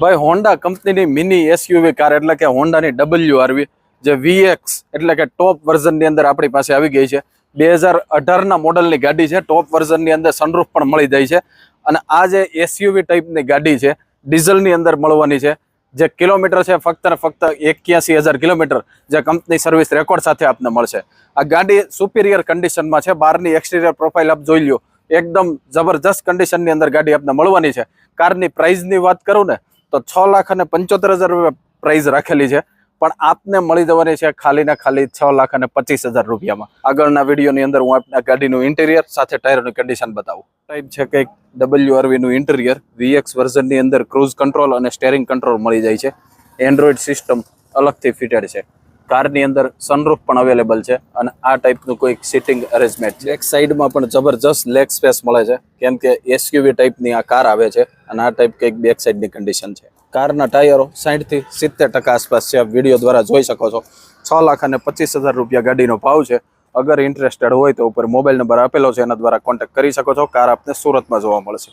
ભાઈ હોન્ડા કંપનીની mini SUV car એટલે કે હોન્ડાની ડબલ્યુ આરવી જે વીએક્સ એટલે કે ટોપ વર્ઝનની અંદર આપણી પાસે આવી ગઈ છે. બે હજાર અઢારના મોડલની ગાડી છે. ટોપ વર્ઝનની અંદર સનરૂફ પણ મળી જાય છે. અને આ જે એસયુવી ટાઈપની ગાડી છે ડીઝલની અંદર મળવાની છે. જે કિલોમીટર છે, ફક્ત ને ફક્ત એક્યાસી હજાર કિલોમીટર, જે કંપની સર્વિસ રેકોર્ડ સાથે આપને મળશે. આ ગાડી સુપિરિયર કન્ડિશનમાં છે. બહારની એક્સટિરિયર પ્રોફાઇલ આપ જોઈ લો એકદમ જબરજસ્ત કન્ડિશનની અંદર ગાડી આપને મળવાની છે. કારની પ્રાઇઝની વાત કરું ને તો છ લાખ અને પંચોતેર હજાર રૂપિયા પ્રાઇઝ રાખેલી છે. પણ આપને મળી જવાની છે ખાલી ને ખાલી છ લાખ અને પચીસ હજાર રૂપિયામાં. આગળના વિડીયોની અંદર હું આપના ગાડીનું ઇન્ટિરિયર સાથે ટાયરનું કન્ડિશન બતાવું. ટાઈપ છે કંઈક ડબલ્યુ આરવીનું ઇન્ટિરિયર વીએક્સ વર્ઝનની અંદર ક્રૂઝ કંટ્રોલ અને સ્ટેરિંગ કંટ્રોલ મળી જાય છે. એન્ડ્રોઈડ સિસ્ટમ અલગથી ફિટેડ છે. કારની અંદર સનરૂફ પણ અવેલેબલ છે અને આ ટાઈપનું કોઈક સિટિંગ અરેન્જમેન્ટ છે. એક સાઈડમાં પણ જબરજસ્ત લેગ સ્પેસ મળે છે. કેમ કે એસયુવી ટાઈપની આ કાર આવે છે અને આ ટાઈપ કંઈક બેક સાઈડની કન્ડિશન છે. કારના ટાયરો સાઠથી સિત્તેર ટકા આસપાસ છે. વીડિયો દ્વારા જોઈ શકો છો. છ લાખ અને પચીસ હજાર રૂપિયા ગાડીનો ભાવ છે. અગર ઇન્ટરેસ્ટેડ હોય તો ઉપર મોબાઈલ નંબર આપેલો છે. એના દ્વારા કોન્ટેક્ટ કરી શકો છો. કાર આપને સુરતમાં જોવા મળશે.